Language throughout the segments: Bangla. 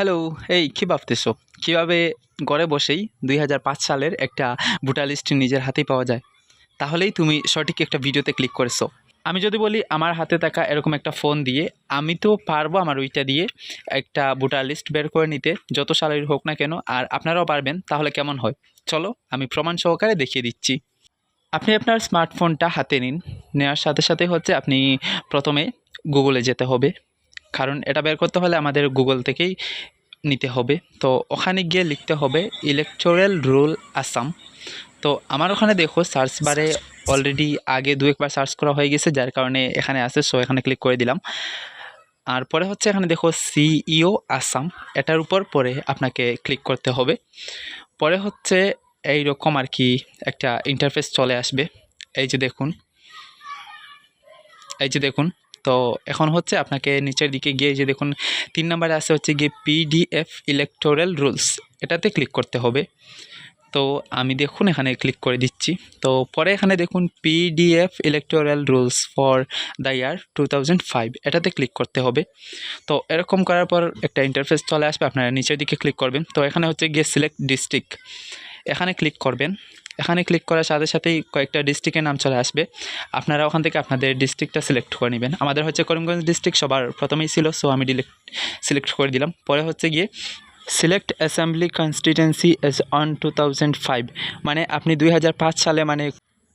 হ্যালো, এই কী ভাবতেছো? কীভাবে ঘরে বসেই দুই হাজার পাঁচ সালের একটা ভোটার লিস্ট নিজের হাতেই পাওয়া যায়? তাহলেই তুমি সঠিক একটা ভিডিওতে ক্লিক করেছ। আমি যদি বলি, আমার হাতে থাকা এরকম একটা ফোন দিয়ে আমি তো পারব আমার ওইটা দিয়ে একটা ভোটার লিস্ট বের করে নিতে, যত সালের হোক না কেন। আর আপনারাও পারবেন, তাহলে কেমন হয়? চলো, আমি প্রমাণ সহকারে দেখিয়ে দিচ্ছি। আপনি আপনার স্মার্টফোনটা হাতে নিন। নেওয়ার সাথে সাথে হচ্ছে আপনি প্রথমে গুগলে যেতে হবে। কারণ এটা বের করতে হলে আমাদের গুগল থেকেই নিতে হবে। তো ওখানে গিয়ে লিখতে হবে ইলেকটোরাল রুল আসাম তো আমার ওখানে দেখো সার্চ বারে অলরেডি আগে দু একবার সার্চ করা হয়ে গেছে যার কারণে এখানে আছে সো এখানে ক্লিক করে দিলাম। আর পরে হচ্ছে এখানে দেখো সিইও আসাম এটার উপর পরে আপনাকে ক্লিক করতে হবে। পরে হচ্ছে এই রকম আর কি একটা ইন্টারফেস চলে আসবে। এই যে দেখুন এই যে দেখুন তো এখন হচ্ছে আপনাকে নিচের দিকে গিয়ে যে দেখুন, তিন নম্বরে আছে হচ্ছে গিয়ে পিডিএফ ইলেকটোরাল রুলস এটাতে ক্লিক করতে হবে। তো আমি দেখুন এখানে ক্লিক করে দিচ্ছি। তো পরে এখানে দেখুন PDF electoral rules for the year two এটাতে ক্লিক করতে হবে। তো এরকম করার পর একটা ইন্টারফেস চলে আসবে, আপনারা নিচের দিকে ক্লিক করবেন। তো এখানে হচ্ছে গিয়ে সিলেক্ট ডিস্ট্রিক্ট এখানে ক্লিক করবেন। এখানে ক্লিক করার সাথে সাথেই কয়েকটা ডিস্ট্রিক্টের নাম চলে আসবে। আপনারা ওখান থেকে আপনাদের ডিস্ট্রিক্টটা সিলেক্ট করে নেবেন। আমাদের হচ্ছে করিমগঞ্জ ডিস্ট্রিক্ট সবার প্রথমেই ছিল সো আমি সিলেক্ট করে দিলাম। পরে হচ্ছে গিয়ে select assembly constituency S on two মানে আপনি দুই হাজার পাঁচ সালে মানে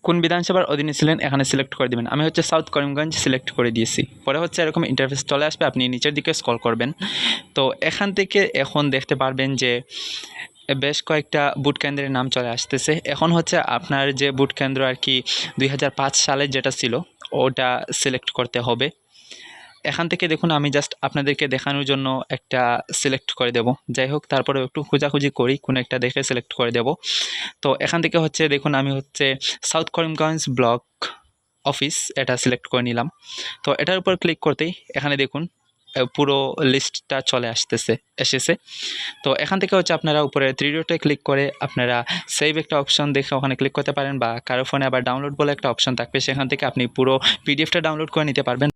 কোন বিধানসভার অধীনে ছিলেন, এখানে সিলেক্ট করে দেবেন। আমি হচ্ছে সাউথ করিমগঞ্জ সিলেক্ট করে দিয়েছি। পরে হচ্ছে এরকম ইন্টারফেস চলে আসবে, আপনি নিচের দিকে স্কল করবেন। তো এখান থেকে এখন দেখতে পারবেন যে বেশ কয়েকটা বুট কেন্দ্রের নাম চলে আসতেছে। এখন হচ্ছে আপনার যে বুট কেন্দ্র আর কি দুই সালে যেটা ছিল, ওটা সিলেক্ট করতে হবে। এখান থেকে দেখুন, আমি জাস্ট আপনাদেরকে দেখানোর জন্য একটা সিলেক্ট করে দেব। যাই হোক তারপরে একটু খোঁজাখুঁজি করি, কোনো একটা দেখে সিলেক্ট করে দেব। তো এখান থেকে হচ্ছে দেখুন, আমি হচ্ছে সাউথ করিমগঞ্জ ব্লক অফিস এটা সিলেক্ট করে নিলাম। তো এটার উপর ক্লিক করতেই এখানে দেখুন পুরো লিস্টটা চলে আসতেছে, এসেছে। তো এখান থেকে হচ্ছে আপনারা উপরে থ্রি ডটে ক্লিক করে আপনারা সেভ একটা অপশন দেখে ওখানে ক্লিক করতে পারেন বা কারও ফোনে আবার ডাউনলোড বলে একটা অপশন থাকবে, সেখান থেকে আপনি পুরো পিডিএফটা ডাউনলোড করে নিতে পারবেন।